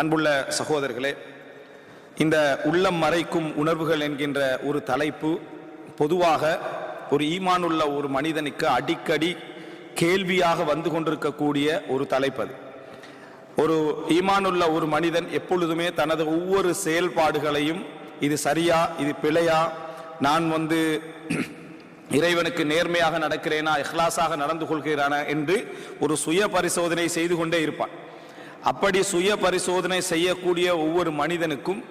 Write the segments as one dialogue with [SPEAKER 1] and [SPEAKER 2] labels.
[SPEAKER 1] அன்புள்ள சகோதரர்களே இந்த உள்ளம் மறைக்கும் உணர்வுகள் என்கின்ற ஒரு தலைப்பு பொதுவாக ஒரு ஈமானுள்ள ஒரு மனிதனுக்கு அடிக்கடி கேள்வியாக வந்து கொண்டிருக்கக்கூடிய ஒரு தலைப்பு அது. ஒரு ஈமானுள்ள ஒரு மனிதன் எப்பொழுதுமே தனது ஒவ்வொரு செயல்பாடுகளையும் இது சரியா இது பிழையா நான் வந்து இறைவனுக்கு நேர்மையாக நடக்கிறேனா இஹ்லாஸாக நடந்து கொள்கிறானா என்று ஒரு சுய பரிசோதனை செய்து கொண்டே இருப்பான். அப்படி சுய பரிசோதனை செய்யக்கூடிய ஒவ்வொரு மனிதனுக்கும்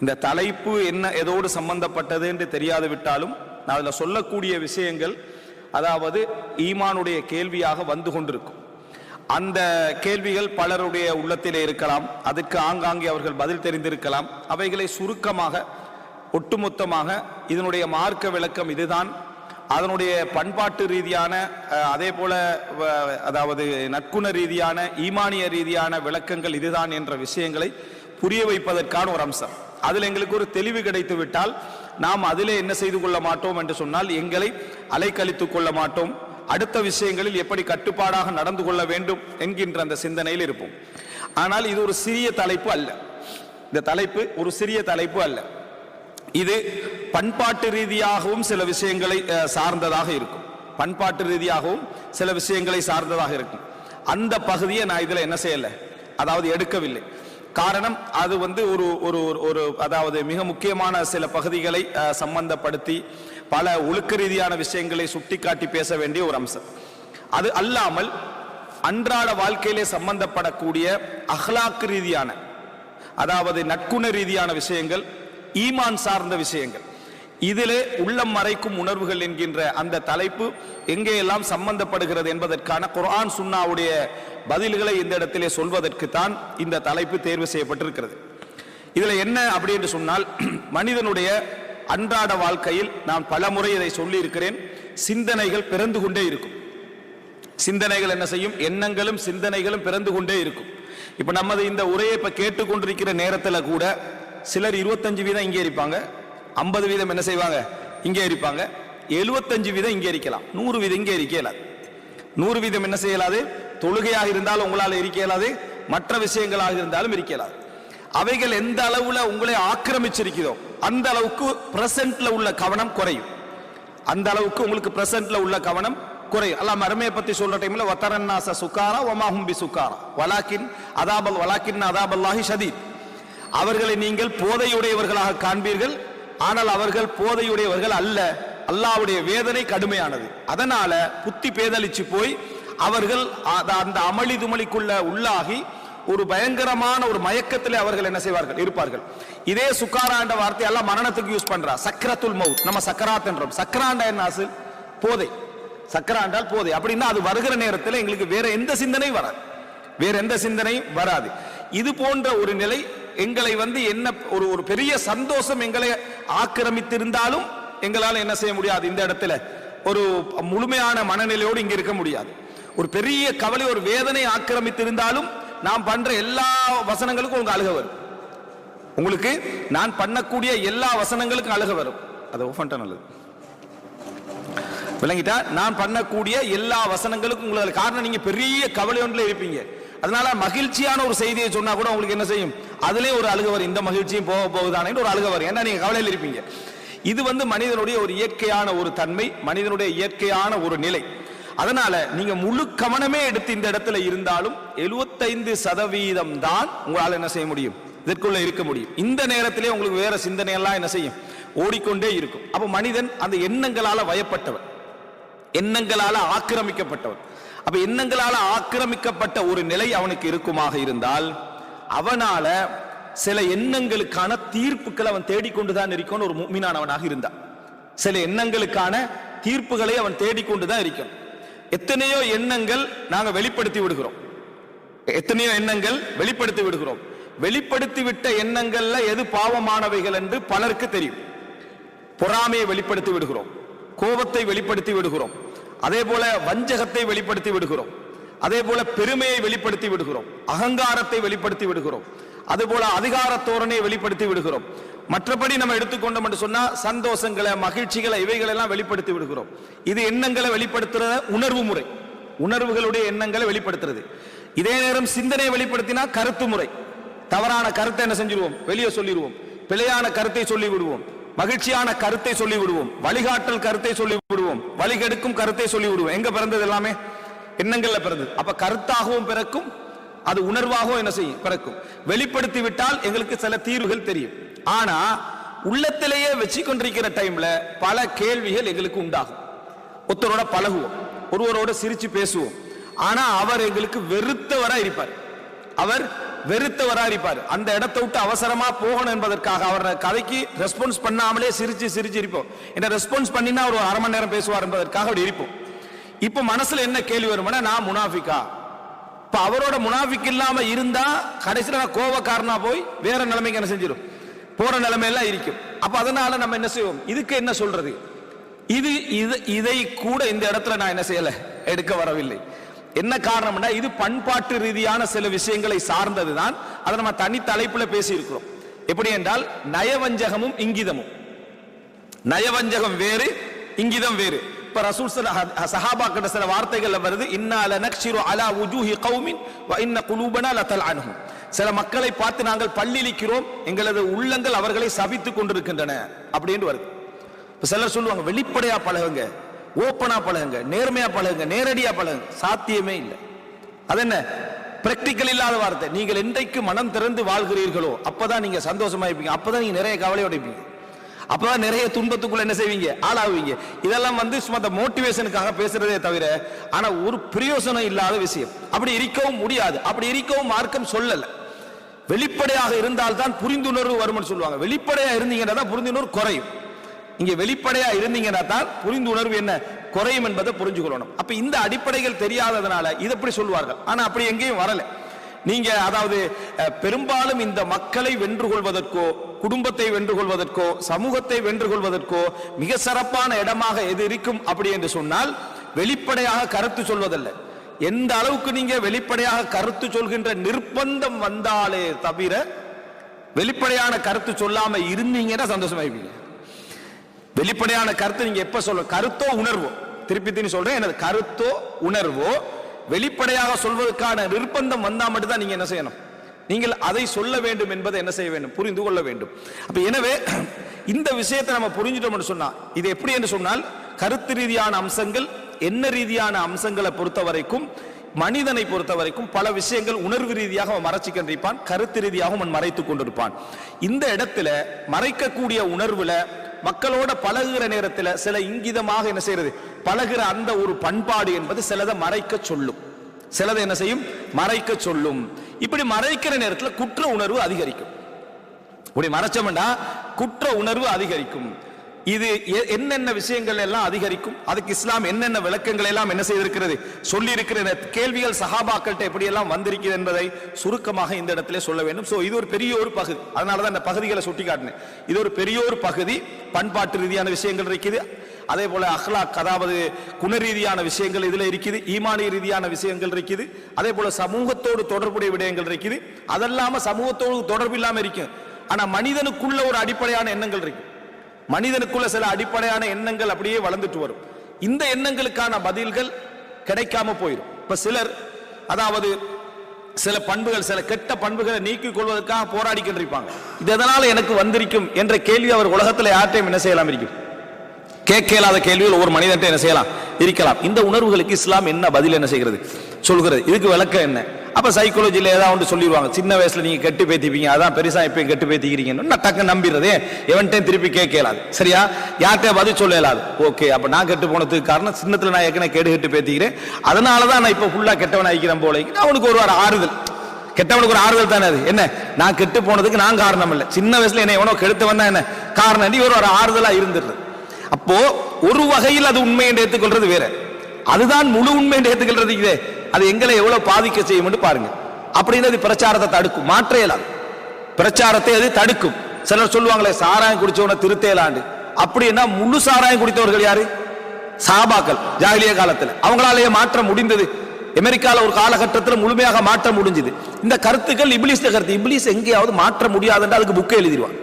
[SPEAKER 1] இந்த தலைப்பு என்ன எதோடு சம்பந்தப்பட்டது என்று தெரியாது விட்டாலும் நான் அதில் சொல்லக்கூடிய விஷயங்கள் அதாவது ஈமானுடைய கேள்வியாக வந்து கொண்டிருக்கும். அந்த கேள்விகள் பலருடைய உள்ளத்திலே இருக்கலாம் அதற்கு ஆங்காங்கே அவர்கள் பதில் தெரிந்திருக்கலாம். அவைகளை சுருக்கமாக ஒட்டுமொத்தமாக இதனுடைய மார்க்க விளக்கம் இதுதான். அதனுடைய பண்பாட்டு ரீதியான அதே போல வ- அதாவது நற்குண ரீதியான ஈமானிய ரீதியான விளக்கங்கள் இதுதான் என்ற விஷயங்களை புரிய வைப்பதற்கான ஒரு அம்சம். அதில் எங்களுக்கு ஒரு தெளிவு கிடைத்து விட்டால் நாம் அதிலே என்ன செய்து கொள்ள மாட்டோம் என்று சொன்னால் எங்களை அலைக்கழித்துக் கொள்ள மாட்டோம். அடுத்த விஷயங்களில் எப்படி கட்டுப்பாடாக நடந்து கொள்ள வேண்டும் என்கின்ற அந்த சிந்தனையில் இருப்போம். ஆனால் இது ஒரு சிறிய தலைப்பு அல்ல. இந்த தலைப்பு ஒரு சிறிய தலைப்பு அல்ல. இது பண்பாட்டு ரீதியாகவும் சில விஷயங்களை சார்ந்ததாக இருக்கும். பண்பாட்டு ரீதியாகவும் சில விஷயங்களை சார்ந்ததாக இருக்கும். அந்த பகுதியை நான் இதில் என்ன செய்யல? அதாவது எடுக்கவில்லை. காரணம் அது வந்து ஒரு ஒரு ஒரு- ஒரு அதாவது மிக முக்கியமான சில பகுதிகளை சம்பந்தப்படுத்தி பல ஒழுக்க ரீதியான விஷயங்களை சுட்டிக்காட்டி பேச வேண்டிய ஒரு அம்சம். அது அல்லாமல் அன்றாட வாழ்க்கையிலே சம்பந்தப்படக்கூடிய அஹ்லாக்கு ரீதியான அதாவது நட்குண ரீதியான விஷயங்கள் ஈமான் சார்ந்த விஷயங்கள். இதிலே உள்ளம் மறைக்கும் உணர்வுகள் என்கின்ற அந்த தலைப்பு எங்கேயெல்லாம் சம்பந்தப்படுகிறது என்பதற்கான குரான் சுன்னாவுடைய பதில்களை இந்த இடத்திலே சொல்வதற்கு தான் இந்த தலைப்பு தேர்வு செய்யப்பட்டிருக்கிறது. இதில் என்ன அப்படி என்று சொன்னால் மனிதனுடைய அன்றாட வாழ்க்கையில் நான் பலமுறை இதை சொல்லி இருக்கிறேன் சிந்தனைகள் பிறந்து கொண்டே இருக்கும். சிந்தனைகள் என்ன செய்யும்? எண்ணங்களும் சிந்தனைகளும் பிறந்து கொண்டே இருக்கும். இப்ப நமது இந்த உரையை இப்ப கேட்டுக்கொண்டிருக்கிற நேரத்தில் கூட சிலர் இருபத்தஞ்சு வீதம் இங்கே இருப்பாங்க ஐம்பது வீதம் என்ன செய்வாங்க? இங்கே இருப்பாங்க. எழுபத்தஞ்சு வீதம் இங்கே இருக்கலாம். நூறு வீதம் இங்கே இருக்க இயலாது. நூறு வீதம் என்ன செய்யலாது தொழுகையாக இருந்தாலும் உங்களால் இருக்க இயலாது. மற்ற விஷயங்களாக இருந்தாலும் இருக்க இயலாது. அவைகள் எந்த அளவுல உங்களை ஆக்கிரமிச்சிருக்கிறதோ அந்த அளவுக்கு பிரசன்ட்ல உள்ள கவனம் குறையும். அந்த அளவுக்கு உங்களுக்கு பிரசன்ட்ல உள்ள கவனம் குறையும். அல்லாம அருமையை பத்தி சொல்ற டைம்ல வத்தரன்னாச சுக்காரா ஒமாஹும்பி சுக்காரா வலாக்கின் அதாபல் வலாக்கின் அதாபல்லாஹி ஷதீத். அவர்களை நீங்கள் போதையுடையவர்களாக காண்பீர்கள். ஆனால் அவர்கள் போதையுடையவர்கள் அல்ல. அல்லாவுடைய வேதனை கடுமையானது. அதனால புத்தி பேதலிச்சு போய் அவர்கள் அந்த அமளி துமளிக்குள்ள உள்ளாகி ஒரு பயங்கரமான ஒரு மயக்கத்தில் அவர்கள் என்ன செய்வார்கள்? இருப்பார்கள். இதே சுக்காராண்ட வார்த்தை எல்லாம் மரணத்துக்கு யூஸ் பண்றா. சக்கரத்துல் மவுத். நம்ம சக்கராத் என்றோம். சக்கராண்டா என்ன அசல்? போதை. சக்கராண்டால் போதை. அப்படின்னா அது வருகிற நேரத்தில் எங்களுக்கு வேற எந்த சிந்தனையும் வராது. வேற எந்த சிந்தனையும் வராது. இது போன்ற ஒரு நிலை எங்களை வந்து என்ன ஒரு ஒரு பெரிய சந்தோஷம் எங்களை ஆக்கிரமித்திருந்தாலும் எங்களால் என்ன செய்ய முடியாது. இந்த இடத்துல ஒரு முழுமையான மனநிலையோடு இங்க இருக்க முடியாது. ஒரு பெரிய கவலை ஒரு வேதனை ஆக்கிரமித்திருந்தாலும் நான் பண்ற எல்லா வசனங்களுக்கும் உங்க அழுக வரும். உங்களுக்கு நான் பண்ணக்கூடிய எல்லா வசனங்களுக்கும் அழுக வரும். அது நல்லது. விளங்கிட்டா? நான் பண்ணக்கூடிய எல்லா வசனங்களுக்கும் உங்களுக்கு காரணம் நீங்க பெரிய கவலை ஒன்றில் இருப்பீங்க. அதனால மகிழ்ச்சியான ஒரு செய்தியை சொன்னா கூட உங்களுக்கு என்ன செய்யும்? அதுலேயும் ஒரு அழுக வரும் இந்த மகிழ்ச்சியும் போக போகுதானேன்னு ஒரு அழுக வரும் ஏன்னா நீங்கள் கவலையில் இருப்பீங்க. இது வந்து மனிதனுடைய ஒரு இயற்கையான ஒரு தன்மை மனிதனுடைய இயற்கையான ஒரு நிலை. அதனால நீங்க முழு கவனமே எடுத்து இந்த இடத்துல இருந்தாலும் 75% சதவீதம் தான் உங்களால் என்ன செய்ய முடியும்? இதற்குள்ள இருக்க முடியும். இந்த நேரத்திலே உங்களுக்கு வேற சிந்தனை எல்லாம் என்ன செய்யும்? ஓடிக்கொண்டே இருக்கும். அப்ப மனிதன் அந்த எண்ணங்களால வயப்பட்டவன். எண்ணங்களால ஆக்கிரமிக்கப்பட்டவன். அப்ப எண்ணங்களால ஆக்கிரமிக்கப்பட்ட ஒரு நிலை அவனுக்கு இருக்குமாக இருந்தால் அவனால சில எண்ணங்களுக்கான தீர்ப்புகளை அவன் தேடிக்கொண்டுதான் இருக்கணும் ஒரு மீனானவனாக இருந்தான். சில எண்ணங்களுக்கான தீர்ப்புகளை அவன் தேடிக்கொண்டுதான் இருக்கணும். எத்தனையோ எண்ணங்கள் நாங்கள் வெளிப்படுத்தி விடுகிறோம். எத்தனையோ எண்ணங்கள் வெளிப்படுத்தி விடுகிறோம். வெளிப்படுத்தி விட்ட எண்ணங்கள்ல எது பாவமானவைகள் என்று பலருக்கு தெரியும். பொறாமையை வெளிப்படுத்தி விடுகிறோம். கோபத்தை வெளிப்படுத்தி விடுகிறோம். அதே போல வஞ்சகத்தை வெளிப்படுத்தி விடுகிறோம். அதே போல பெருமையை வெளிப்படுத்தி விடுகிறோம். அகங்காரத்தை வெளிப்படுத்தி விடுகிறோம். அது போல அதிகார தோரணையை வெளிப்படுத்தி விடுகிறோம். மற்றபடி நம்ம எடுத்துக்கொண்டோம் என்று சொன்னா சந்தோஷங்களை மகிழ்ச்சிகளை இவைகளை எல்லாம் வெளிப்படுத்தி விடுகிறோம். இது எண்ணங்களை வெளிப்படுத்துற உணர்வு முறை. உணர்வுகளுடைய எண்ணங்களை வெளிப்படுத்துறது. இதே நேரம் சிந்தனையை வெளிப்படுத்தினா கருத்து முறை. தவறான கருத்தை என்ன செஞ்சிருவோம்? வெளியே சொல்லிடுவோம் பிழையான கருத்தை சொல்லி விடுவோம் மகிழ்ச்சியான கருத்தை சொல்லி விடுவோம் வழிகாட்டல் கருத்தை சொல்லி விடுவோம் வழிகெடுக்கும் கருத்தை சொல்லி விடுவோம் எங்க பிறந்தது எல்லாமே? எண்ணங்கள்ல பிறந்தது. அப்ப கருத்தாகவும் பிறக்கும் அது உணர்வாகவும் என்ன செய்யும்? பிறக்கும். வெளிப்படுத்தி விட்டால் எங்களுக்கு சில தீர்வுகள் தெரியும். ஆனா உள்ளத்திலேயே வச்சு கொண்டிருக்கிற டைம்ல பல கேள்விகள் எங்களுக்கு உண்டாகும். ஒருத்தரோட பழகுவோம். ஒருவரோட சிரிச்சு பேசுவோம். ஆனா அவர் எங்களுக்கு வெறுத்தவரா இருப்பார். அவர் வெறுத்தவரா இருப்பார். அந்த இடத்தை விட்டு அவசரமா போகணும் என்பதற்காக அவர் கதைக்கு ரெஸ்பான்ஸ் பண்ணாமலே சிரிச்சு சிரிச்சு இருப்போம். என்ன ரெஸ்பான்ஸ் பண்ணினா ஒரு அரை மணி நேரம் பேசுவார் என்பதற்காக அப்படி இருப்போம். இப்ப மனசுல என்ன கேள்வி வருமானா நான் முனாஃபிக்கா? இப்ப அவரோட முனாஃபிக் இல்லாம இருந்தா கடைசியில நான் கோவக்காரனா போய் வேற நிலைமைக்கு என்ன செஞ்சிடும் போற நிலைமையெல்லாம் இருக்கும் அப்ப அதனால நம்ம என்ன செய்வோம்? இதுக்கு என்ன சொல்றது? இது இது இதை கூட இந்த இடத்துல நான் என்ன செய்யல? எடுக்க வரவில்லை. என்ன காரணம்னா இது பண்பாட்டு ரீதியான சில விஷயங்களை சார்ந்ததுதான். அதை நம்ம தனி தலைப்புல பேசி இருக்கிறோம் எப்படி என்றால் நயவஞ்சகமும் இங்கிதமும். நயவஞ்சகம் வேறு இங்கிதம் வேறு. இப்ப ரசூல் சஹாபாக்கிட்ட சில வார்த்தைகள்ல வருது இன்னால நக்ஷிரு அலா உஜூஹி கௌமின் வ இன்ன குலூபனா லதல் அனுகும் சில மக்களை பார்த்து நாங்கள் பள்ளிலிக்கிறோம் எங்களது உள்ளங்கள் அவர்களை சபித்துக் கொண்டிருக்கின்றன அப்படின்னு வருது. இப்போ சிலர் சொல்லுவாங்க வெளிப்படையா பழகுங்க ஓப்பனா பழகுங்க நேர்மையா பழகுங்க நேரடியா பழகுங்க. சாத்தியமே இல்லை. அது என்ன? பிராக்டிக்கல் இல்லாத வார்த்தை. நீங்கள் என்றைக்கு மனம் திறந்து வாழ்கிறீர்களோ அப்பதான் நீங்க சந்தோஷமா இருப்பீங்க. அப்பதான் நீங்க நிறைய கவலையோட இருப்பீங்க. அப்பதான் நிறைய துன்பத்துக்குள்ள என்ன செய்வீங்க? ஆளாவீங்க. இதெல்லாம் வந்து சும்மா அந்த மோட்டிவேஷனுக்காக பேசுறதே தவிர ஆனா ஒரு பிரயோசனம் இல்லாத விஷயம். அப்படி இருக்கவும் முடியாது. அப்படி இருக்கவும் மார்க்கம் சொல்லல. வெளிப்படையாக இருந்தால் தான் புரிந்துணர்வு வரும்னு சொல்லுவாங்க. வெளிப்படையா இருந்தீங்கன்னா தான் புரிந்துணர்வு குறையும். இங்க வெளிப்படையா இருந்தீங்கன்னா தான் புரிந்துணர்வு என்ன? குறையும் என்பதை புரிஞ்சுக்கொள்ளணும். அப்ப இந்த அடிப்படைகள் தெரியாததுனால இது எப்படி சொல்லுவார்கள்? ஆனா அப்படி எங்கேயும் வரலை. நீங்க அதாவது பெரும்பாலும் இந்த மக்களை வென்று கொள்வதற்கோ குடும்பத்தை வென்று கொள்வதற்கோ சமூகத்தை வென்று கொள்வதற்கோ மிக சிறப்பான இடமாக எது இருக்கும் அப்படி என்று சொன்னால் வெளிப்படையாக கருத்து சொல்வதல்ல. எந்த அளவுக்கு நீங்க வெளிப்படையாக கருத்து சொல்கின்ற நிர்பந்தம் வந்தாலே தவிர வெளிப்படையான கருத்து சொல்லாம இருந்தீங்கன்னா சந்தோஷமாயிருப்பீங்க வெளிப்படையான கருத்து நீங்க எப்ப சொல்ல கருத்தோ உணர்வோ திருப்பி திருப்பி சொல்றேன் எனது கருத்தோ உணர்வோ வெளிப்படையாக சொல்வதற்கான நிர்பந்தம் வந்தா மட்டும்தான் நீங்க என்ன செய்யணும்? நீங்கள் அதை சொல்ல வேண்டும் என்பதை என்ன செய்ய வேண்டும்? புரிந்து கொள்ள வேண்டும். அப்ப எனவே இந்த விஷயத்தை நம்ம புரிஞ்சிட்டோம்னு சொன்னா இது எப்படி என்று சொன்னால் கருத்து ரீதியான அம்சங்கள் என்ன ரீதியான அம்சங்களை பொறுத்த வரைக்கும் மனிதனை பொறுத்த வரைக்கும் பல விஷயங்கள் உணர்வு ரீதியாக அவன் மறைச்சு கண்டிப்பான் கருத்து ரீதியாக அவன் மறைத்துக் கொண்டிருப்பான். இந்த இடத்துல மறைக்கக்கூடிய உணர்வுல மக்களோட பழகுகிற நேரத்துல சில இங்கிதமாக என்ன செய்யறது? பழகுற அந்த ஒரு பண்பாடு என்பது சிலதை மறைக்க சொல்லும். சிலதை என்ன செய்யும்? மறைக்க சொல்லும். இப்படி மறைக்கிற நேரத்துல குற்ற உணர்வு அதிகரிக்கும். இப்படி மறைச்சோம்னா குற்ற உணர்வு அதிகரிக்கும். இது என்னென்ன விஷயங்கள் எல்லாம் அதிகரிக்கும்? அதுக்கு இஸ்லாம் என்னென்ன விளக்கங்கள் எல்லாம் என்ன செய்திருக்கிறது? சொல்லி இருக்கிற கேள்விகள் சஹாபாக்கள்கிட்ட எப்படி எல்லாம் வந்திருக்கிறது என்பதை சுருக்கமாக இந்த இடத்துல சொல்ல வேண்டும். ஸோ இது ஒரு பெரிய ஒரு பகுதி. அதனால தான் இந்த பகுதிகளை சுட்டி காட்டினேன் இது ஒரு பெரிய ஒரு பகுதி. பண்பாட்டு ரீதியான விஷயங்கள் இருக்குது. அதே போல அஹ்லாக் அதாவது குண ரீதியான விஷயங்கள் இதுல இருக்குது. ஈமானிய ரீதியான விஷயங்கள் இருக்குது. அதே போல சமூகத்தோடு தொடர்புடைய விடயங்கள் இருக்குது. அதெல்லாம சமூகத்தோடு தொடர்பு இல்லாமல் இருக்கும். ஆனா மனிதனுக்குள்ள ஒரு அடிப்படையான எண்ணங்கள் இருக்கு. மனிதனுக்குள்ள சில அடிப்படையான எண்ணங்கள் அப்படியே வளர்ந்துட்டு வரும். இந்த எண்ணங்களுக்கான பதில்கள் கிடைக்காம போயிடும் இப்ப சிலர் அதாவது சில பண்புகள் சில கெட்ட பண்புகளை நீக்கிக் கொள்வதற்காக போராடி கொண்டிருப்பாங்க இது எதனால எனக்கு வந்திருக்கும் என்ற கேள்வி அவர் உலகத்தில் யார்ட்டையும் என்ன செய்யலாம் இருக்கும்? கேட்க இயலாத கேள்வியில் ஒவ்வொரு மனிதன் என்ன செய்யலாம்? இருக்கலாம். இந்த உணர்வுகளுக்கு இஸ்லாம் என்ன பதில் என்ன செய்கிறது? சொல்கிறது. இதுக்கு விளக்கம் என்ன? அப்போ சைக்காலஜியில் ஏதாவது ஒன்று சொல்லிடுவாங்க சின்ன வயசில் நீங்கள் கெட்டு பேத்திப்பீங்க. அதான் பெருசாக இப்போ கெட்டு பேத்திக்கிறீங்கன்னு. நான் டக்கு நம்பிடுறதே. எவன்ட்டையும் திருப்பி கேட்க இயலாது சரியா? யார்கிட்டயும் பதில் சொல்ல இயலாது ஓகே அப்போ நான் கெட்டு போனதுக்கு காரணம் சின்னத்தில் நான் ஏற்கனவே கெடு கெட்டு பேத்திக்கிறேன். அதனால தான் நான் இப்போ ஃபுல்லாக கெட்டவன் ஆகிக்கிறேன் போல அவனுக்கு ஒரு வாரம் ஆறுதல். கெட்டவனுக்கு ஒரு ஆறுதல் தானே அது? என்ன? நான் கெட்டு போனதுக்கு நான் காரணம் இல்லை. சின்ன வயசுல என்ன எவனோ கெடுத்தவன் தான் என்ன? காரணம் நீ ஒரு ஆறுதலா இருந்துடுறது அப்போ ஒரு வகையில் அது உண்மை என்று ஏற்றுக்கொள்றது வேற. அதுதான் முழு உண்மை என்று ஏற்றுக்கொள்றது இதே. அது எங்களை எவ்வளவு பாதிக்க செய்யும் பாருங்க. அப்படின்னு அது பிரச்சாரத்தை தடுக்கும். மாற்றையலாம் பிரச்சாரத்தை அது தடுக்கும். சிலர் சொல்லுவாங்களே சாராயம் குடிச்சவன திருத்தேலாண்டு. அப்படின்னா முழு சாராயம் குடித்தவர்கள் யாரு? சாபாக்கள் ஜாகிலிய காலத்துல. அவங்களாலேயே மாற்ற முடிந்தது. அமெரிக்கால ஒரு காலகட்டத்தில் முழுமையாக மாற்ற முடிஞ்சது. இந்த கருத்துக்கள் இப்லீஸ் கருத்து. இப்லீஸ் எங்கேயாவது மாற்ற முடியாதுன்ற அதுக்கு புக்கை எழுதிடுவான்.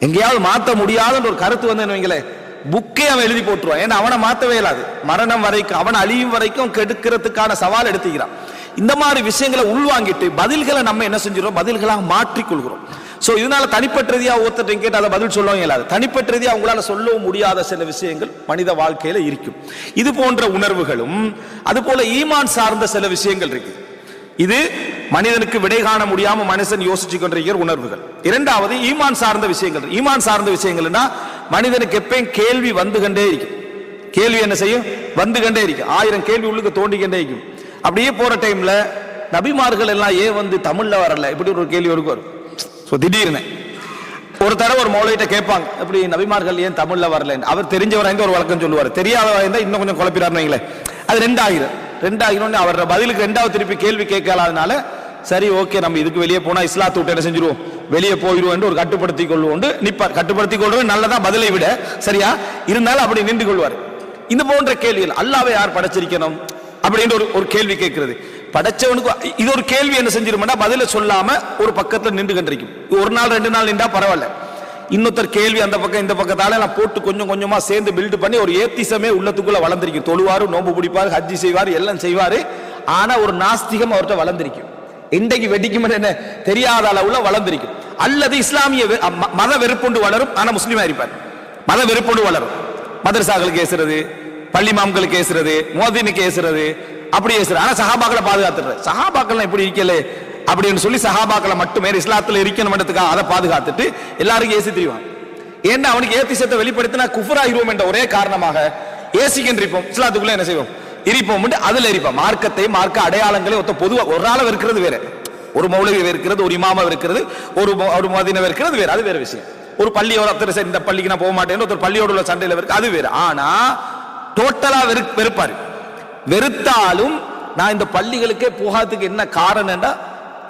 [SPEAKER 1] எங்கேயாவது மாற்ற முடியாதுன்ற ஒரு கருத்து வந்து வைங்களேன். புக்கே அவன் எழுதி போட்டுருவான். ஏன்னா அவனை மாத்தவே இல்லாது மரணம் வரைக்கும் அவன் அழியும் வரைக்கும் கெடுக்கிறதுக்கான சவால் எடுத்துக்கிறான். இந்த மாதிரி விஷயங்களை உள்வாங்கிட்டு பதில்களை நம்ம என்ன செஞ்சிடறோம்? பதில்களாக மாற்றிக்கொள்கிறோம். சோ இதனால தனிப்பட்ட ரீதியாக ஒருத்தர் கேட்டு அதை பதில் சொல்லவும் இயலாது. தனிப்பட்ட ரீதியாக அவங்களால சொல்லவும் முடியாத சில விஷயங்கள் மனித வாழ்க்கையில இருக்கும். இது போன்ற உணர்வுகளும் அது போல ஈமான் சார்ந்த சில விஷயங்கள் இருக்கு. இது மனிதனுக்கு விடை காண முடியாம மனுஷன் யோசிச்சு கொண்டிருக்கிற உணர்வுகள். இரண்டாவது ஈமான் சார்ந்த விஷயங்கள். ஈமான் சார்ந்த விஷயங்கள்னா மனிதனுக்கு எப்பயும் கேள்வி வந்து கண்டே இருக்கும். கேள்வி என்ன செய்யும்? வந்து கண்டே இருக்கும். ஆயிரம் கேள்வி உள்ளுக்கு தோண்டிக்கண்டே இருக்கும். அப்படியே போற டைம்ல நபிமார்கள் எல்லாம் ஏன் வந்து தமிழ்ல வரல? இப்படி ஒரு கேள்வி இருக்கும் வரும். ஸோ திடீர்னு ஒரு தடவை ஒரு மௌலிகிட்ட கேட்பாங்க இப்படி நபிமார்கள் ஏன் தமிழ்ல வரல அவர் தெரிஞ்சவரா ஒரு வழக்கம் சொல்லுவார். தெரியாதவரா இன்னும் கொஞ்சம் குழப்பிடாருங்களே வைங்களேன். அது ரெண்டாயிரம். ரெண்டாயிரம் அவர் பதிலுக்கு ரெண்டாவது திருப்பி கேள்வி கேட்கலாதனால சரி ஓகே நம்ம இதுக்கு வெளியே போனா இஸ்லாத்து விட்டு என்ன செஞ்சிருவோம்? வெளியே போயிடும் என்று ஒரு கட்டுப்படுத்தி கொள்வோண்டு நிற்பார் கட்டுப்படுத்தி கொள்வது நல்லதான் பதிலை விட சரியா? இருந்தாலும் அப்படி நின்று கொள்வார். இந்த போன்ற கேள்விகள் அல்லாவை யார் படைச்சிருக்கணும்? அப்படின்ற ஒரு ஒரு கேள்வி கேட்கிறது. படைச்சவனுக்கு இது ஒரு கேள்வி என்ன செஞ்சிருமெண்டா பதில சொல்லாம ஒரு பக்கத்துல நின்று கண்டிருக்கும். ஒரு நாள் ரெண்டு நாள் நின்றா பரவாயில்ல. இன்னொருத்தர் கேள்வி அந்த பக்கம் இந்த பக்கத்தால நான் போட்டு கொஞ்சம் கொஞ்சமா சேர்ந்து பில்டு பண்ணி ஒரு ஏத்திசமே உள்ளத்துக்குள்ள வளர்ந்திருக்கும். தொழுவாரு நோம்பு பிடிப்பாரு ஹஜ்ஜி செய்வாரு எல்லாம் செய்வாரு. ஆனா ஒரு நாஸ்திகம் அவர்கிட்ட வளர்ந்திருக்கும். இன்றைக்கு வெடிக்கும் என்ன தெரியாத அளவுல வளர்ந்திருக்கும். அல்லது இஸ்லாமிய மத வெறுப்புண்டு வளரும் ஆனா முஸ்லீமா இருப்பார் மத வெறுப்புண்டு வளரும். மதரசாக்களுக்கு ஏசுறது பள்ளி மாம்களுக்கு ஏசுறது மோதினுக்கு ஏசுறது அப்படி ஏசுறது ஆனா சஹாபாக்களை பாதுகாத்துறது. சஹாபாக்கள் இப்படி இருக்கல அப்படின்னு சொல்லி சஹாபாக்களை மட்டுமே இஸ்லாத்துல இருக்கணும்ன்றதுக்காக அதை பாதுகாத்துட்டு எல்லாருக்கும் ஏசி தெரியும் ஏன்னா அவனுக்கு ஏத்திசத்தை வெளிப்படுத்தினா குஃபராயிருவோம் என்ற ஒரே காரணமாக ஏசிக்கின்றிருப்போம் இஸ்லாத்துக்குள்ள என்ன செய்வோம்? இருப்போம் அதுல இருப்போம். மார்க்கத்தை மார்க்க அடையாளங்களை ஒத்த பொதுவாக ஒரு ஆள இருக்கிறது வேற. ஒரு மௌலவி இருக்கிறது ஒரு இமாமம் இருக்கிறது ஒரு ஒரு மதினம் இருக்கிறது வேறு அது வேற விஷயம். ஒரு பள்ளியோட ஒருத்தர் சரி இந்த பள்ளிக்கு நான் போக மாட்டேன்னு ஒருத்தர் பள்ளியோட உள்ள சண்டையில் இருக்கு அது வேறு. ஆனா டோட்டலா வெறு வெறுப்பாரு. வெறுத்தாலும் நான் இந்த பள்ளிகளுக்கே போகாததுக்கு என்ன காரணம்டா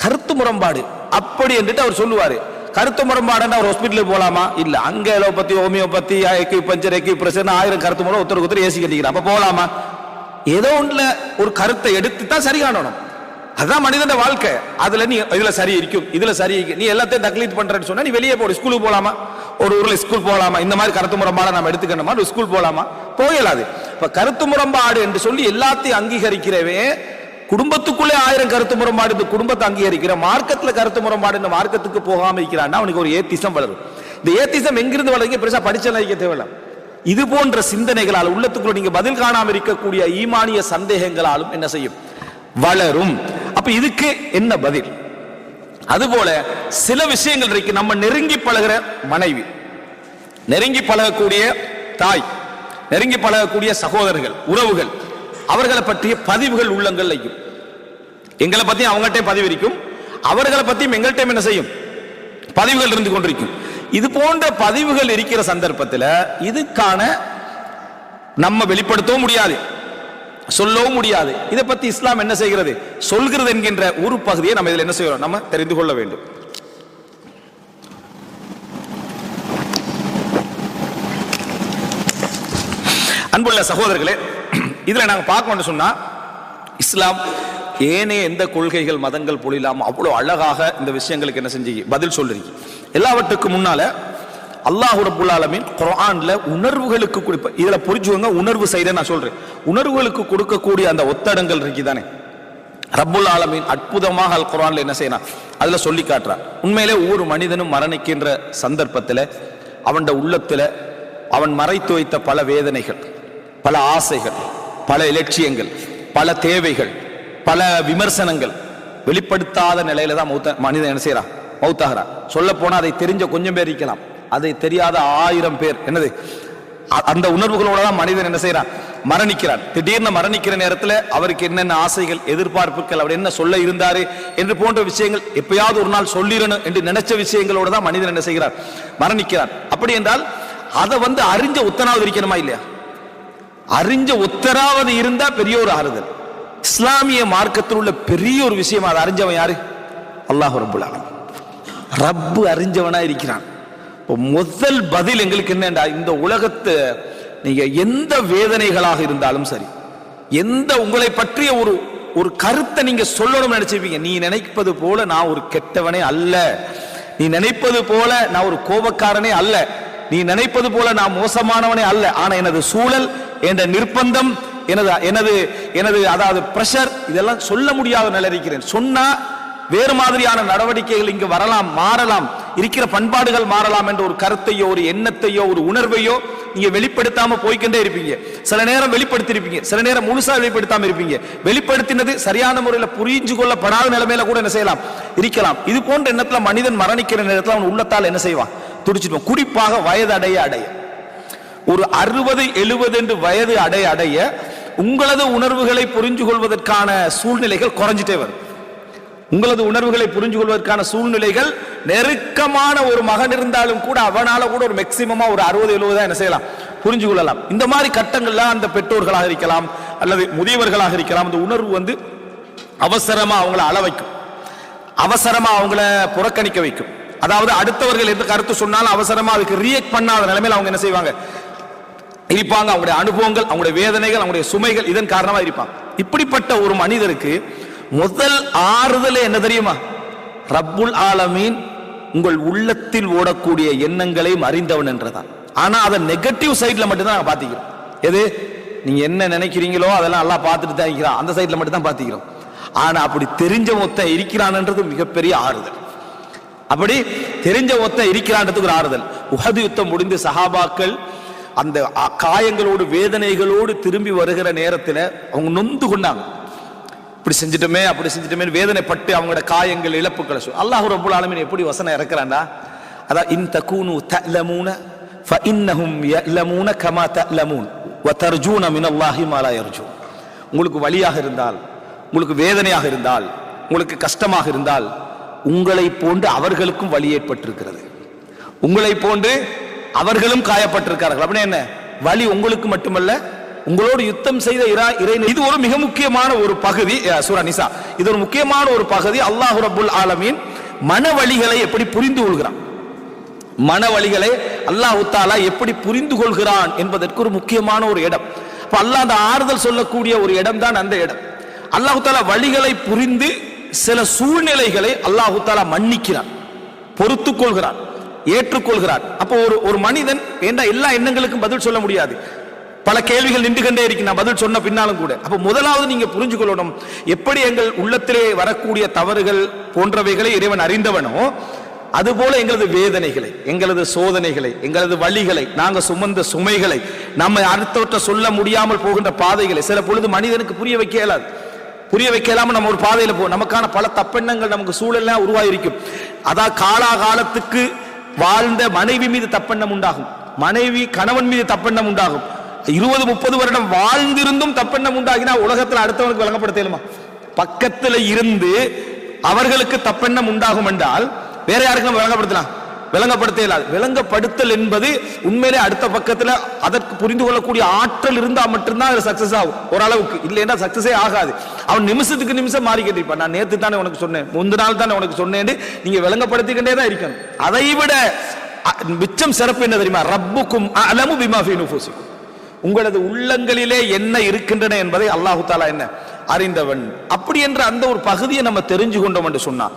[SPEAKER 1] கருத்து முரண்பாடு. அப்படி என்றுட்டு அவர் சொல்லுவாரு. கருத்து முரண்பாடுன்னா ஒரு ஹாஸ்பிட்டலுக்கு போகலாமா இல்ல. அங்க எலோபதி ஹோமியோபதி எக்கி பஞ்சர் எக்கி பிரச்சனை ஆயிரம் கருத்து முறை ஒருத்தருக்கு ஒருத்தர் ஏசி கட்டிக்கிறேன் அப்ப போகலாமா ஏதோ ஒன்றில் ஒரு கருத்தை எடுத்து தான் சரி காணணும். அதுதான் மனிதன் வாழ்க்கை. அதுல நீ இதுல சரி இருக்கும். இதுல சரி நீ எல்லாத்தையும் தக்லீத் பண்றேன்னு சொன்னா நீ வெளியே போடு. ஸ்கூலுக்கு போலாமா? ஒரு ஊர்ல ஸ்கூல் போலாமா? இந்த மாதிரி கருத்து முரம்பாட நம்ம எடுத்துக்கணுமா? ஒரு ஸ்கூல் போலாமா? போகலாது இப்ப கருத்து முரம்பாடு என்று சொல்லி எல்லாத்தையும் அங்கீகரிக்கிறவே குடும்பத்துக்குள்ளே ஆயிரம் கருத்து முரம்பாடு இந்த குடும்பத்தை அங்கீகரிக்கிற மார்க்கத்துல கருத்து முரம்பாடு இந்த மார்க்கத்துக்கு போகாம இருக்கிறான்னா அவனுக்கு ஒரு ஏத்திசம் வளரும். இந்த ஏத்திசம் எங்கிருந்து வளருங்க பெருசா படிச்செல்லாம் இருக்க தேவையில்லை. இது போன்ற சிந்தனைகளால் உள்ளத்துக்குள்ள நீங்க பதில் காணாம இருக்கக்கூடிய ஈமானிய சந்தேகங்களாலும் என்ன செய்யும்? வளரும். அப்ப இதுக்கு என்ன பதில்? அதுபோல சில விஷயங்கள் இருக்கு. நம்ம நெருங்கி பழகுற மனைவி நெருங்கி பழகக்கூடிய தாய் நெருங்கி பழகக்கூடிய சகோதரர்கள் உறவுகள் அவர்களை பற்றிய பதிவுகள் உள்ளங்கள் எங்களை பத்தி அவங்கள்ட்ட பதிவு இருக்கும். அவர்களை பத்தியும் எங்கள்கிட்ட என்ன செய்யும்? பதிவுகள் இருந்து கொண்டிருக்கும். இது போன்ற பதிவுகள் இருக்கிற சந்தர்ப்பத்தில் இதுக்கான நம்ம வெளிப்படுத்தவும் முடியாது. சொல்லவும் முடியாது. இதை பத்தி இஸ்லாம் என்ன செய்கிறது? சொல்கிறது என்கின்ற ஒரு பகுதியை நம்ம இதில் என்ன செய்கிறோம் நம்ம தெரிந்து கொள்ள வேண்டும். அன்புள்ள சகோதரர்களே இதில் நாங்கள் பார்க்கணும்னு சொன்னால் இஸ்லாம் ஏனைய எந்த கொள்கைகள் மதங்கள் பொழிலாம அவ்வளோ அழகாக இந்த விஷயங்களுக்கு என்ன செஞ்சு பதில் சொல்லிருக்கு. எல்லாவற்றுக்கும் முன்னால அல்லாஹ் ரப்புல் ஆலமீன் உணர்வுகளுக்கு கொடுப்ப இதுல புரிஞ்சுவங்க உணர்வு செய்த நான் சொல்றேன். உணர்வுகளுக்கு கொடுக்கக்கூடிய அந்த ஒத்தடங்கள் இருக்கு தானே ரப்புல் ஆலமீன் அற்புதமாக அல் குரான்ல என்ன செய்யணும் அதுல சொல்லி காட்டுறான். உண்மையிலே ஒவ்வொரு மனிதனும் மரணிக்கின்ற சந்தர்ப்பத்துல அவன் உள்ளத்துல அவன் மறைத்து வைத்த பல வேதனைகள் பல ஆசைகள் பல இலட்சியங்கள் பல தேவைகள் பல விமர்சனங்கள் வெளிப்படுத்தாத நிலையில தான் மௌத்த மனிதன் என்ன செய்யறான்? மௌத்தாகிறான். சொல்ல போனா அதை தெரிஞ்ச கொஞ்சம் பேர் இருக்கலாம். அதை தெரியாத ஆயிரம் பேர். என்னது? அ- அந்த உணர்வுகளோட தான் மனிதன் என்ன செய்யறான் மரணிக்கிறான். திடீர்னு மரணிக்கிற நேரத்துல அவருக்கு என்னென்ன ஆசைகள் எதிர்பார்ப்புகள் அவர் என்ன சொல்ல இருந்தாரு என்று போன்ற விஷயங்கள் எப்பயாவது ஒரு நாள் சொல்லிடணும் என்று நினைச்ச விஷயங்களோட தான் மனிதன் என்ன செய்கிறார் மரணிக்கிறான். அப்படி என்றால் அதை வந்து அறிஞ்ச உத்தனாவது இருக்கணுமா இல்லையா? அறிஞ்ச உத்தராவது இருந்தா பெரிய ஒரு ஆறுதல். இஸ்லாமிய மார்க்கத்தில் உள்ள பெரிய ஒரு விஷயம் அதை அறிஞ்சவன் யாரு? அல்லாஹ் ரப்புல் ரப்பு அறிஞ்சவனா இருக்கிறான். இப்போ முதல் பதில் எங்களுக்கு என்னடா இந்த உலகத்தை நீங்க எந்த வேதனைகளாக இருந்தாலும் சரி எந்த உங்களை பற்றிய ஒரு ஒரு கருத்தை நீங்க சொல்லணும்னு நினைச்சிருப்பீங்க. நீ நினைப்பது போல நான் ஒரு கெட்டவனே அல்ல. நீ நினைப்பது போல நான் ஒரு கோபக்காரனே அல்ல. நீ நினைப்பது போல நான் மோசமானவனே அல்ல. ஆனா எனது சூழல் என்ற நிர்பந்தம் எனது எனது எனது அதாவது பிரஷர் இதெல்லாம் சொல்ல முடியாத நிலை இருக்கிறேன். சொன்னா வேறு மாதிரியான நடவடிக்கைகள் இங்கு வரலாம் மாறலாம் இருக்கிற பண்பாடுகள் மாறலாம் என்ற ஒரு கருத்தையோ ஒரு எண்ணத்தையோ ஒரு உணர்வையோ நீங்க வெளிப்படுத்தாம போய்கிட்டே இருப்பீங்க. சில நேரம் வெளிப்படுத்திருப்பீங்க சில நேரம் முழுசா வெளிப்படுத்தாம இருப்பீங்க. வெளிப்படுத்தினது சரியான முறையில் புரிஞ்சு கொள்ளப்படாத நிலைமையில கூட என்ன செய்யலாம்? இருக்கலாம். இது போன்ற எண்ணத்துல மனிதன் மரணிக்கிற நேரத்தில் அவன் உள்ளத்தால் என்ன செய்வான்? துடிச்சிடுவான். குறிப்பாக வயது அடைய அடைய. ஒரு அறுபது எழுபது என்று வயது அடைய அடைய உங்களது உணர்வுகளை புரிஞ்சு கொள்வதற்கான சூழ்நிலைகள் குறைஞ்சிட்டே வரும். உங்களது உணர்வுகளை புரிஞ்சு கொள்வதற்கான சூழ்நிலைகள் நெருக்கமான ஒரு மகன் இருந்தாலும் கூட அவனால கூட ஒரு மேக்சிமமா ஒரு அறுபது எழுபதா என்ன செய்யலாம்? புரிஞ்சு கொள்ளலாம் இந்த மாதிரி கட்டங்கள்ல அந்த பெற்றோர்களாக இருக்கலாம் அல்லது முதியவர்களாக இருக்கலாம் அந்த உணர்வு வந்து அவசரமா அவங்கள அள வைக்கும். அவசரமா அவங்கள புறக்கணிக்க வைக்கும். அதாவது அடுத்தவர்கள் எந்த கருத்து சொன்னாலும் அவசரமா அதுக்கு ரியாக்ட் பண்ணாத நிலைமையில் அவங்க என்ன செய்வாங்க? இருப்பாங்க. அவங்களுடைய அனுபவங்கள் அவங்களுடைய வேதனைகள் அவங்களுடைய சுமைகள் இதன் காரணமாக இருப்பாங்க. இப்படிப்பட்ட ஒரு மனிதருக்கு முதல் ஆறுதல் என்ன தெரியுமா? ரப்புல் ஆலமீன் உங்கள் உள்ளத்தில் ஓடக்கூடிய எண்ணங்களையும் அறிந்தவன் என்றதான். ஆனா அதை நெகட்டிவ் சைட்ல மட்டும்தான் நாங்க பாத்திக்கிறோம் எது? நீங்க என்ன நினைக்கிறீங்களோ அதெல்லாம் எல்லாம் பார்த்துட்டு தான் இருக்கிறான். அந்த சைட்ல மட்டும் தான் பாத்திக்கிறோம் ஆனா அப்படி தெரிஞ்ச மொத்தம் இருக்கிறான்ன்றது மிகப்பெரிய ஆறுதல். அப்படி தெரிஞ்ச மொத்தம் இருக்கிறான்றதுக்கு ஒரு ஆறுதல். உகது யுத்தம் முடிந்து சஹாபாக்கள் அந்த காயங்களோடு வேதனைகளோடு திரும்பி வருகிற நேரத்தில் அவங்க நொந்து கொண்டாங்க. இப்படி செஞ்சிட்டோமே அப்படி செஞ்சிட்டோமே வேதனைப்பட்டு அவங்களோட காயங்கள் இழப்புகளை சொல் அல்லாஹ் ரப்புல் ஆலமீன் எப்படி வசனம் இறக்குறாண்டா அதான் இன் தகூனு தலமூன ஃபஇன்னஹும் யலமூன கமா தஅலமூன் வதர்ஜூன மின் அல்லாஹி மாலா யர்ஜூன். உங்களுக்கு வலியாக இருந்தால் உங்களுக்கு வேதனையாக இருந்தால் உங்களுக்கு கஷ்டமாக இருந்தால் உங்களை போன்று அவர்களுக்கும் வலி ஏற்பட்டிருக்கிறது. உங்களை போன்று அவர்களும் காயப்பட்டிருக்கிறார்கள். அப்படின்னா என்ன? வலி உங்களுக்கு மட்டுமல்ல உங்களோடு யுத்தம் செய்த இரா இறை இது ஒரு மிக முக்கியமான ஒரு பகுதி சூரா நிசா. இது ஒரு முக்கியமான ஒரு பகுதி. அல்லாஹு ரபுல் ஆலமீன் மன வழிகளை எப்படி புரிந்து கொள்கிறான்? மன வழிகளை அல்லாஹ் தாலா எப்படி புரிந்து கொள்கிறான் என்பதற்கு ஒரு முக்கியமான ஒரு இடம். இப்போ அல்லாஹ் அந்த ஆறுதல் சொல்லக்கூடிய ஒரு இடம் தான் அந்த இடம். அல்லாஹு தாலா வழிகளை புரிந்து சில சூழ்நிலைகளை அல்லாஹு தாலா மன்னிக்கிறான் பொறுத்துக் கொள்கிறான் ஏற்றுக்கொள்கிறான். அப்போ ஒரு ஒரு மனிதன் ஏண்டா எல்லா எண்ணங்களுக்கும் பதில் சொல்ல முடியாது? பல கேள்விகள் நின்று கொண்டே இருக்கு. நான் பதில் சொன்ன பின்னாலும் கூட. அப்போ முதலாவது நீங்க புரிஞ்சு கொள்ளணும் எப்படி எங்கள் உள்ளத்திலே வரக்கூடிய தவறுகள் போன்றவைகளை இறைவன் அறிந்தவனோ அதுபோல எங்களது வேதனைகளை எங்களது சோதனைகளை எங்களது வழிகளை நாங்கள் சுமந்த சுமைகளை நம்ம அடுத்தவற்றை சொல்ல முடியாமல் போகின்ற பாதைகளை சில பொழுது மனிதனுக்கு புரிய வைக்க இயலாது. புரிய வைக்கலாம நம்ம ஒரு பாதையில போ நமக்கான பல தப்பெண்ணங்கள் நமக்கு சூழல்லாம் உருவாகிருக்கும் அதான் காலாகாலத்துக்கு வாழ்ந்த மனைவி மீது தப்பெண்ணம் உண்டாகும். மனைவி கணவன் மீது தப்பெண்ணம் உண்டாகும். இருபது முப்பது வருடம் வாழ்ந்திருந்தும் தப்பெண்ணம் உண்டாகினா உலகத்துல அடுத்தவனுக்கு வழங்கப்படுத்தலுமா பக்கத்துல இருந்து அவர்களுக்கு தப்பெண்ணம் உண்டாகும் என்றால் வேற யாருக்கு நம்ம விளங்கப்படுத்தலாம்? விளங்கப்படுத்த இயலாது. விளங்கப்படுத்தல் என்பது உண்மையிலே அடுத்த பக்கத்துல அதற்கு புரிந்து கொள்ளக்கூடிய ஆற்றல் இருந்தா மட்டும்தான் அது சக்சஸ் ஆகும். ஓரளவுக்கு. இல்லைன்னா சக்சஸே ஆகாது. அவன் நிமிஷத்துக்கு நிமிஷம் மாறி கேட்டிருப்பான். நான் நேத்து தானே உனக்கு சொன்னேன். முந்த நாள் தானே உனக்கு சொன்னேன்னு நீங்கள் விளங்கப்படுத்திக்கிட்டே தான் இருக்கணும். அதை விட மிச்சம் சிறப்பு என்ன தெரியுமா? ரப்புக்கும் அலமு பிமா ஃபீ நுஃபூசிக்கும். உங்களது உள்ளங்களிலே என்ன இருக்கின்றன என்பதை அல்லாஹு தாலா என்ன அறிந்தவன். அப்படி என்ற அந்த ஒரு பகுதியை நம்ம தெரிஞ்சு கொண்டோம் என்று சொன்னான்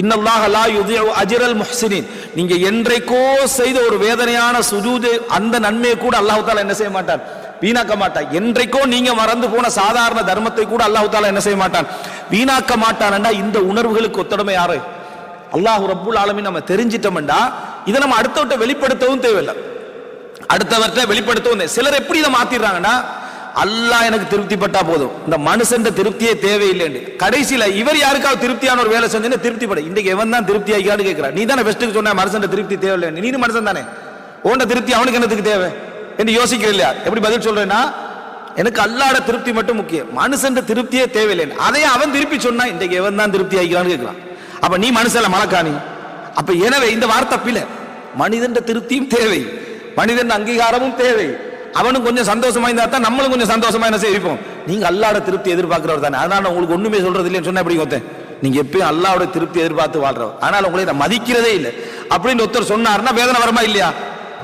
[SPEAKER 1] இன்னல்லாஹ லா யுதிஉ அஜ்ரல் முஹ்சினின். நீங்க என்றைக்கோ செய்த ஒரு வேதனையான சுஜூது அந்த நன்மையை கூட அல்லாஹு தாலா என்ன செய்ய மாட்டான்? வீணாக்க மாட்டான். என்றைக்கோ நீங்க மறந்து போன சாதாரண தர்மத்தை கூட அல்லாஹு தாலா என்ன செய்ய மாட்டான்? வீணாக்க மாட்டான்டா இந்த உணர்வுகளுக்கு ஒத்தடமை யாரு? அல்லாஹ் ரப்புல் ஆலமி நம்ம தெரிஞ்சிட்டோம்டா இதை நம்ம அடுத்தவட்ட வெளிப்படுத்தவும் தேவையில்லை. அடுத்தவர்கிட்ட வெளிப்படுத்தவும் சிலர் எப்படி இதை மாத்திடுறாங்கன்னா அல்லாஹ் எனக்கு திருப்திப்பட்டா போதும். இந்த மனுஷன் திருப்தியே தேவையில்லைன்னு கடைசியில இவர் யாருக்காவது திருப்தியான ஒரு வேலை செஞ்சேன்னு திருப்திப்பட. இன்றைக்கு எவன் தான் திருப்தி ஆகியான்னு கேட்கிறான். நீ தானே பெஸ்ட்டுக்கு சொன்ன மனுஷன் திருப்தி தேவையில்லை நீ மனுஷன் தானே. உன்ட திருப்தி அவனுக்கு என்னத்துக்கு தேவை? என்று யோசிக்கிற இல்லையா? எப்படி பதில் சொல்றேன்னா எனக்கு அல்லாட திருப்தி மட்டும் முக்கியம். மனுஷன் திருப்தியே தேவையில்லை அதையே அவன் திருப்பி சொன்னா இன்றைக்கு எவன் தான் திருப்தி ஆகிக்கிறான்னு கேட்கிறான். அப்ப நீ மனுஷன் மலக்கானி அப்ப எனவே இந்த வார்த்தை பிள்ளை மனிதன் திருப்தியும் தேவை. மனிதன் அங்கீகாரமும் தேவை. அவனும் கொஞ்சம் சந்தோஷமா இருந்தா தான் நம்மளும் கொஞ்சம் சந்தோஷமா என்ன செய்வோம்? நீங்க அல்லாட திருப்தி எதிர்பார்க்கிறவர் தானே. அதனால உங்களுக்கு ஒண்ணுமே சொல்றது இல்லைன்னு சொன்னா எப்படி ஒருத்தன் நீங்க எப்பயும் அல்லாவோட திருப்தி எதிர்பார்த்து வாழ்றவர். ஆனால் உங்களை நான் மதிக்கிறதே இல்லை. அப்படின்னு ஒருத்தர் சொன்னாருன்னா வேதனை வருமா இல்லையா?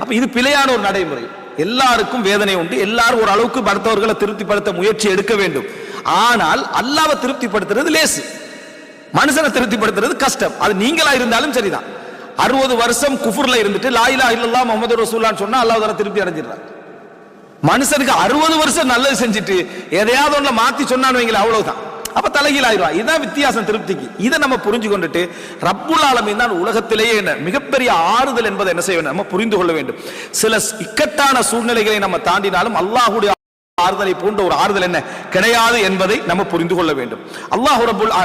[SPEAKER 1] அப்ப இது பிழையான ஒரு நடைமுறை. எல்லாருக்கும் வேதனை உண்டு. எல்லாரும் ஒரு அளவுக்கு மருத்துவர்களை திருப்திப்படுத்த முயற்சி எடுக்க வேண்டும். ஆனால் அல்லாவை திருப்திப்படுத்துறது லேசு. மனுஷனை திருப்திப்படுத்துறது கஷ்டம். அது நீங்களா இருந்தாலும் சரிதான். அறுபது வருஷம் குஃபுர்ல இருந்துட்டு லாயிலா இல்லல்லா முகமது ரசூல்லான்னு சொன்னா அல்லாஹ் திருப்தி அடைஞ்சிடுறார் மனுஷனுக்கு அறுபது வருஷம் நல்லது செஞ்சுட்டு எதையாவது ஒண்ணு மாத்தி சொன்னான்னு வைங்களேன் அவ்வளவுதான். அப்ப தலைகீழ் ஆயிரும் இதுதான் வித்தியாசம் திருப்திக்கு. இதை நம்ம புரிஞ்சு கொண்டுட்டு ரப்புல் ஆலமின் தான் உலகத்திலேயே என்ன மிகப்பெரிய ஆறுதல் என்பதை என்ன செய்ய வேண்டும்? நம்ம புரிந்து கொள்ள வேண்டும். சில இக்கட்டான சூழ்நிலைகளை நம்ம தாண்டினாலும் அல்லாஹுடைய ஆறுதலை போன்ற ஒரு ஆறுதல் என்ன? கிடையாது என்பதை நம்ம புரிந்து கொள்ள வேண்டும். அல்லாஹ் ரபுல்